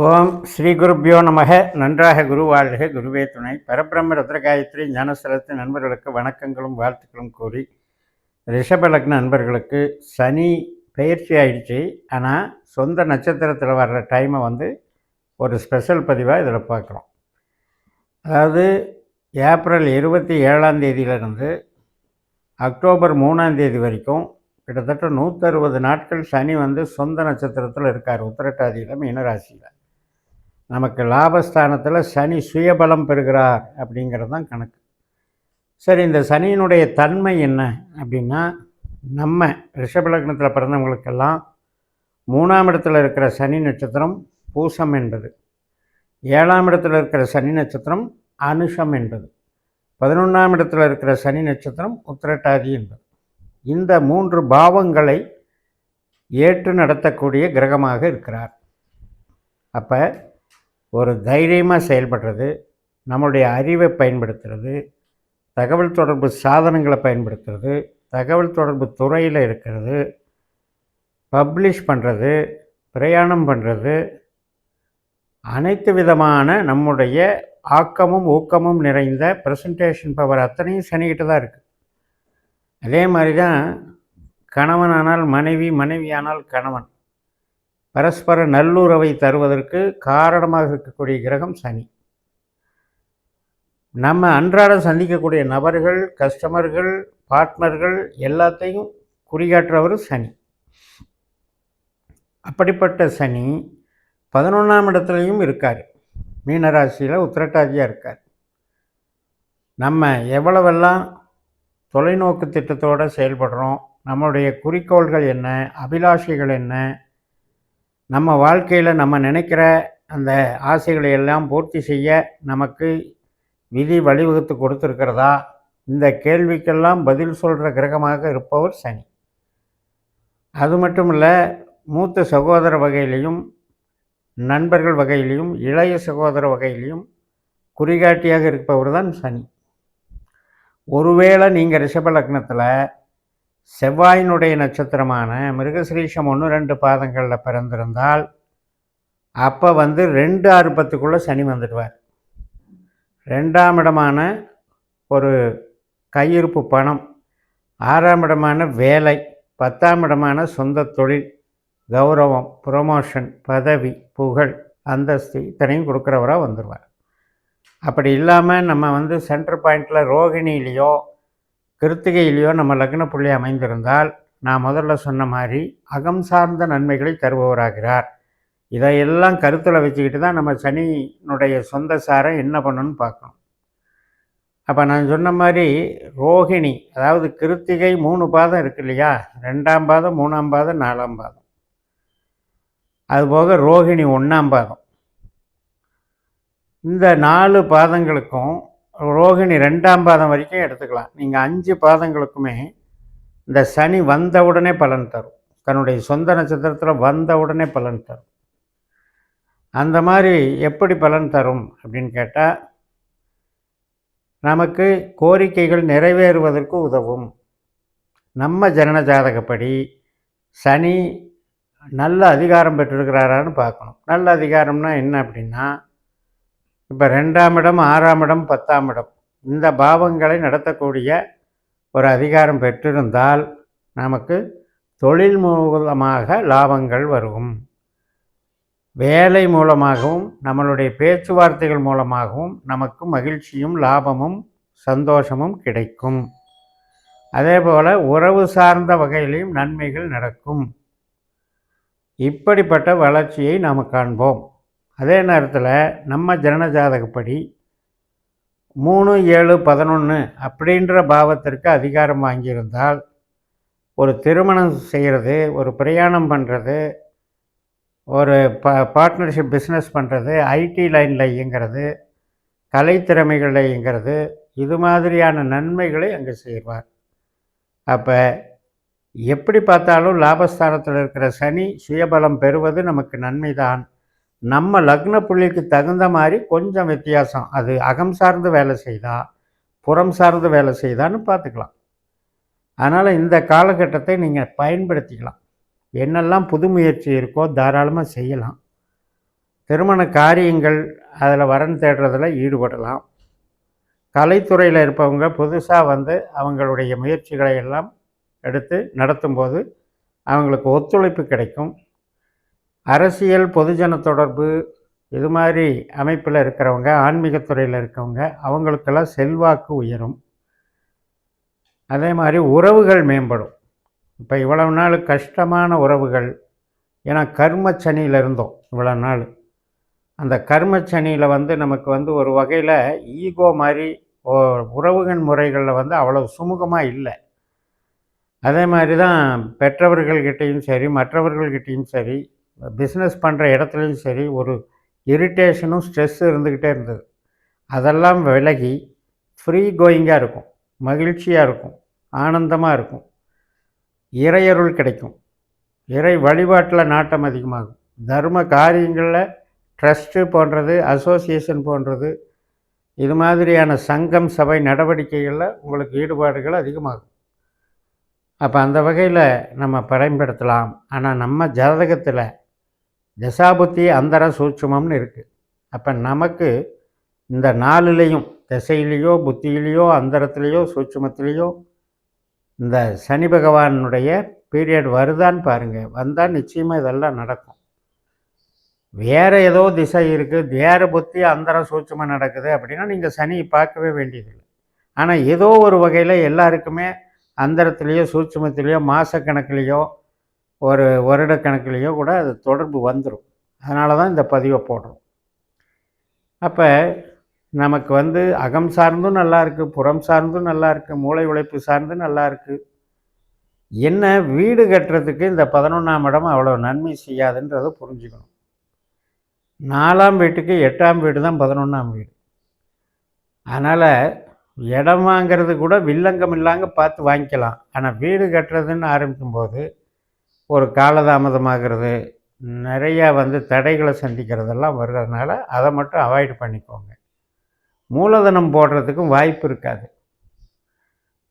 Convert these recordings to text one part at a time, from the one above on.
ஓம் ஸ்ரீ குருப்பியோ நமக. நன்றாக குருவாழ்க குருவே துணை. பரபிரம்ம ருத்ரகாயத்ரி ஞானஸ்தலத்து நண்பர்களுக்கு வணக்கங்களும் வாழ்த்துக்களும் கூறி ரிஷபலக்ன நண்பர்களுக்கு சனி பயிற்சி ஆயிடுச்சு. ஆனால் சொந்த நட்சத்திரத்தில் வர்ற டைமை வந்து ஒரு ஸ்பெஷல் பதிவாக இதில் பார்க்குறோம். அதாவது ஏப்ரல் இருபத்தி ஏழாம் தேதியிலிருந்து அக்டோபர் மூணாம் தேதி வரைக்கும் கிட்டத்தட்ட நூற்றறுபது நாட்கள் சனி வந்து சொந்த நட்சத்திரத்தில் இருக்கார். உத்திரட்டாதியில் மீனராசியில். நமக்கு லாபஸ்தானத்தில் சனி சுயபலம் பெறுகிறார் அப்படிங்கிறது தான் கணக்கு. சரி இந்த சனியினுடைய தன்மை என்ன அப்படின்னா நம்ம ரிஷபலக்னத்தில் பிறந்தவங்களுக்கெல்லாம் மூணாம் இடத்துல இருக்கிற சனி நட்சத்திரம் பூசம் என்பது ஏழாம் இடத்துல இருக்கிற சனி நட்சத்திரம் அனுஷம் என்பது பதினொன்றாம் இடத்துல இருக்கிற சனி நட்சத்திரம் உத்திரட்டாதி என்பது. இந்த மூன்று பாவங்களை ஏற்று நடத்தக்கூடிய கிரகமாக இருக்கிறார். அப்போ ஒரு தைரியமாக செயல்படுறது நம்மளுடைய அறிவை பயன்படுத்துறது தகவல் தொடர்பு சாதனங்களை பயன்படுத்துறது தகவல் தொடர்பு துறையில் இருக்கிறது பப்ளிஷ் பண்ணுறது பிரயாணம் பண்ணுறது அனைத்து விதமான நம்முடைய ஆக்கமும் ஊக்கமும் நிறைந்த ப்ரெசன்டேஷன் பவர் அத்தனையும் சனிக்கிட்டு தான் இருக்குது அதே மாதிரி தான் கணவனானால் மனைவி மனைவியானால் கணவன். பரஸ்பர நல்லுறவை தருவதற்கு காரணமாக இருக்கக்கூடிய கிரகம் சனி. நம்ம அன்றாடம் சந்திக்கக்கூடிய நபர்கள் கஸ்டமர்கள் பார்ட்னர்கள் எல்லாத்தையும் குறிகாட்டுறவர் சனி. அப்படிப்பட்ட சனி பதினொன்றாம் இடத்துலையும் இருக்கார். மீனராசியில் உத்திரட்டாதியாக இருக்கார். நம்ம எவ்வளவெல்லாம் தொலைநோக்கு திட்டத்தோடு செயல்படுறோம் நம்மளுடைய குறிக்கோள்கள் என்ன அபிலாஷைகள் என்ன நம்ம வாழ்க்கையில் நம்ம நினைக்கிற அந்த ஆசைகளை எல்லாம் பூர்த்தி செய்ய நமக்கு விதி வழிவகுத்து கொடுத்துருக்கிறதா? இந்த கேள்விக்கெல்லாம் பதில் சொல்கிற கிரகமாக இருப்பவர் சனி. அது மட்டும் இல்லை மூத்த சகோதர வகையிலையும் நண்பர்கள் வகையிலையும் இளைய சகோதர வகையிலையும் குறிகாட்டியாக இருப்பவர் தான் சனி. ஒருவேளை நீங்கள் ரிஷப லக்னத்தில் செவ்வாயினுடைய நட்சத்திரமான மிருகசிரீஷம் ஒன்று ரெண்டு பாதங்களில் பிறந்திருந்தால் அப்போ வந்து ரெண்டு ஆறு பத்துக்குள்ளே சனி வந்துடுவார். ரெண்டாம் இடமான ஒரு கையிருப்பு பணம் ஆறாம் இடமான வேலை பத்தாம் இடமான சொந்த தொழில் கௌரவம் ப்ரொமோஷன் பதவி புகழ் அந்தஸ்து இத்தனையும் கொடுக்குறவராக வந்துடுவார். அப்படி இல்லாமல் நம்ம வந்து சென்டர் பாயிண்டில் ரோகிணியிலையோ கிருத்திகையிலையோ நம்ம லக்ன புள்ளி அமைந்திருந்தால் நான் முதல்ல சொன்ன மாதிரி அகம் சார்ந்த நன்மைகளை தருபவராகிறார். இதையெல்லாம் கருத்தில் வச்சுக்கிட்டு தான் நம்ம சனியினுடைய சொந்த சாரை என்ன பண்ணணும்னு பார்க்கணும். அப்போ நான் சொன்ன மாதிரி ரோகிணி அதாவது கிருத்திகை மூணு பாதம் இருக்கு இல்லையா? ரெண்டாம் பாதம் மூணாம் பாதம் நாலாம் பாதம். அதுபோக ரோஹிணி ஒன்றாம் பாதம். இந்த நாலு பாதங்களுக்கும் ரோகிணி ரெண்டாம் பாதம் வரைக்கும் எடுத்துக்கலாம். நீங்கள் அஞ்சு பாதங்களுக்குமே இந்த சனி வந்த உடனே பலன் தரும். தன்னுடைய சொந்த நட்சத்திரத்தில் வந்த உடனே பலன் தரும். அந்த மாதிரி எப்படி பலன் தரும் அப்படின்னு கேட்டால் நமக்கு கோரிக்கைகள் நிறைவேறுவதற்கு உதவும். நம்ம ஜனன ஜாதகப்படி சனி நல்ல அதிகாரம் பெற்றிருக்கிறாரான்னு பார்க்கணும். நல்ல அதிகாரம்னா என்ன அப்படின்னா இப்போ ரெண்டாம் இடம் ஆறாம் இடம் பத்தாம் இடம். இந்த பாவங்களை நடத்தக்கூடிய ஒரு அதிகாரம் பெற்றிருந்தால் நமக்கு தொழில் மூலமாக லாபங்கள் வரும். வேலை மூலமாகவும் நம்மளுடைய பேச்சுவார்த்தைகள் மூலமாகவும் நமக்கு மகிழ்ச்சியும் லாபமும் சந்தோஷமும் கிடைக்கும். அதே போல் உறவு சார்ந்த வகையிலையும் நன்மைகள் நடக்கும். இப்படிப்பட்ட வளர்ச்சியை நாம் காண்போம். அதே நேரத்தில் நம்ம ஜனன ஜாதகப்படி மூணு ஏழு பதினொன்று அப்படின்ற பாவத்திற்கு அதிகாரம் வாங்கியிருந்தால் ஒரு திருமணம் செய்கிறது ஒரு பிரயாணம் பண்ணுறது ஒரு ப பார்ட்னர்ஷிப் பிஸ்னஸ் பண்ணுறது ஐடி லைனில் இயங்கிறது கலைத்திறமைகளில் இயங்கிறது இது மாதிரியான நன்மைகளை அங்கே செய்வார். அப்போ எப்படி பார்த்தாலும் லாபஸ்தானத்தில் இருக்கிற சனி சுயபலம் பெறுவது நமக்கு நன்மைதான். நம்ம லக்ன புள்ளிக்கு தகுந்த மாதிரி கொஞ்சம் வித்தியாசம். அது அகம் சார்ந்து வேலை செய்தா புறம் சார்ந்து வேலை செய்தான்னு பார்த்துக்கலாம். அதனால் இந்த காலகட்டத்தை நீங்கள் பயன்படுத்திக்கலாம். என்னெல்லாம் புது முயற்சி இருக்கோ தாராளமாக செய்யலாம். திருமண காரியங்கள் அதில் வரன் தேடுறதில் ஈடுபடலாம். கலைத்துறையில் இருப்பவங்க புதுசாக வந்து அவங்களுடைய முயற்சிகளை எல்லாம் எடுத்து நடத்தும்போது அவங்களுக்கு ஒத்துழைப்பு கிடைக்கும். அரசியல் பொதுஜன தொடர்பு இது மாதிரி அமைப்பில் இருக்கிறவங்க ஆன்மீகத்துறையில் இருக்கவங்க அவங்களுக்கெல்லாம் செல்வாக்கு உயரும். அதே மாதிரி உறவுகள் மேம்படும். இப்போ இவ்வளவு நாள் கஷ்டமான உறவுகள் ஏன்னா கர்மச்சனியில் இருந்தோம் இவ்வளோ நாள். அந்த கர்மச்சனியில் வந்து நமக்கு வந்து ஒரு வகையில் ஈகோ மாதிரி உறவுகள் முறைகளில் வந்து அவ்வளோ சுமூகமாக இல்லை. அதே மாதிரி தான் பெற்றவர்கள்கிட்டையும் சரி மற்றவர்கள்கிட்டையும் சரி பிஸ்னஸ் பண்ணுற இடத்துலையும் சரி ஒரு இரிட்டேஷனும் ஸ்ட்ரெஸ்ஸும் இருந்துக்கிட்டே இருந்தது. அதெல்லாம் விலகி ஃப்ரீ கோயிங்காக இருக்கும். மகிழ்ச்சியாக இருக்கும். ஆனந்தமாக இருக்கும். இறையருள் கிடைக்கும். இறை வழிபாட்டில் நாட்டம் அதிகமாகும். தர்ம காரியங்களில் ட்ரஸ்ட்டு போன்றது அசோசியேஷன் போன்றது இது மாதிரியான சங்கம் சபை நடவடிக்கைகளில் உங்களுக்கு ஈடுபாடுகள் அதிகமாகும். அப்போ அந்த வகையில் நம்ம பயன்படுத்தலாம். ஆனால் நம்ம ஜாதகத்தில் தசாபுத்தி அந்தர சூட்சமம்னு இருக்குது அப்போ நமக்கு இந்த நாலுலேயும் திசையிலேயோ புத்தியிலேயோ அந்தரத்துலேயோ சூட்சமத்திலேயோ இந்த சனி பகவானுடைய பீரியட் வருதான்னு பாருங்கள் வந்தால் நிச்சயமாக இதெல்லாம் நடக்கும். வேறு ஏதோ திசை இருக்குது வேறு புத்தி அந்தர சூட்சமாக நடக்குது அப்படின்னா நீங்கள் சனியை பார்க்கவே வேண்டியதில்லை. ஆனால் ஏதோ ஒரு வகையில் எல்லாருக்குமே அந்தரத்துலேயோ சூட்சமத்திலேயோ மாதக்கணக்கிலேயோ ஒரு வருடக்கணக்கிலேயோ கூட அது தொடர்பு வந்துடும் அதனால தான் இந்த பதிவை போடுறோம். அப்போ நமக்கு வந்து அகம் சார்ந்தும் நல்லா இருக்குது புறம் சார்ந்தும் நல்லா இருக்குது மூளை உழைப்பு சார்ந்தும் நல்லா இருக்குது என்ன வீடு கட்டுறதுக்கு இந்த பதினொன்றாம் இடம் அவ்வளோ நன்மை செய்யாதுன்றதை புரிஞ்சுக்கணும். நாலாம் வீட்டுக்கு எட்டாம் வீடு தான் பதினொன்றாம் வீடு. அதனால் இடம் வாங்கிறது கூட வில்லங்கம் இல்லாமல் பார்த்து வாங்கிக்கலாம். ஆனால் வீடு கட்டுறதுன்னு ஆரம்பிக்கும்போது ஒரு காலதாமதமாகிறது நிறையா வந்து தடைகளை சந்திக்கிறதெல்லாம் வர்றதுனால அதை மட்டும் அவாய்ட் பண்ணிக்கோங்க. மூலதனம் போடுறதுக்கும் வாய்ப்பு இருக்காது.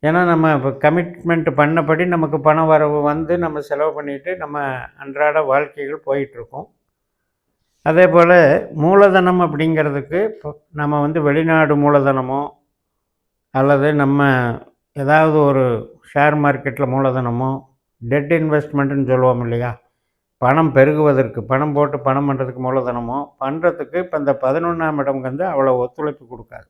ஏன்னா நம்ம இப்போ கமிட்மெண்ட் பண்ணபடி நமக்கு பண வரவு வந்து நம்ம செலவு பண்ணிவிட்டு நம்ம அன்றாட வாழ்க்கைகள் போயிட்டுருக்கோம். அதே போல் மூலதனம் அப்படிங்கிறதுக்கு இப்போ நம்ம வந்து வெளிநாடு மூலதனமோ அல்லது நம்ம ஏதாவது ஒரு ஷேர் மார்க்கெட்டில் மூலதனமோ டெட் இன்வெஸ்ட்மெண்ட்டுன்னு சொல்லுவோம் இல்லையா? பணம் பெருகுவதற்கு பணம் போட்டு பணம் பண்ணுறதுக்கு மூலதனமோ பண்ணுறதுக்கு இப்போ இந்த பதினொன்றாம் இடம் வந்து அவ்வளோ ஒத்துழைப்பு கொடுக்காது.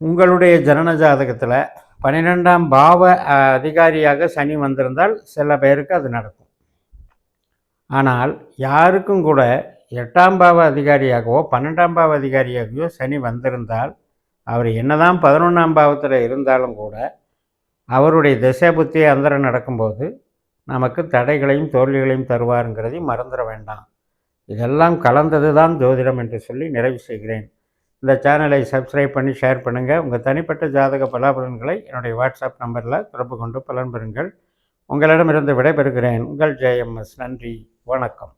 உங்களுடைய ஜனன ஜாதகத்தில் பன்னிரெண்டாம் பாவ அதிகாரியாக சனி வந்திருந்தால் சில பேருக்கு அது நடக்கும். ஆனால் யாருக்கும் கூட எட்டாம் பாவ அதிகாரியாகவோ பன்னெண்டாம் பாவ அதிகாரியாகவோ சனி வந்திருந்தால் அவர் என்னதான் பதினொன்றாம் பாவத்தில் இருந்தாலும் கூட அவருடைய திசை புத்தி அந்தரம் நடக்கும்போது நமக்கு தடைகளையும் தோல்விகளையும் தருவாருங்கிறதையும் மறந்துட வேண்டாம். இதெல்லாம் கலந்தது தான் ஜோதிடம் என்று சொல்லி நிறைவு செய்கிறேன். இந்த சேனலை சப்ஸ்கிரைப் பண்ணி ஷேர் பண்ணுங்கள் உங்கள் தனிப்பட்ட ஜாதக பலாபலன்களை என்னுடைய வாட்ஸ்அப் நம்பரில் தொடர்பு கொண்டு பலன் பெறுங்கள். உங்களிடமிருந்து விடைபெறுகிறேன். உங்கள் ஜேஎம்எஸ் நன்றி. வணக்கம்.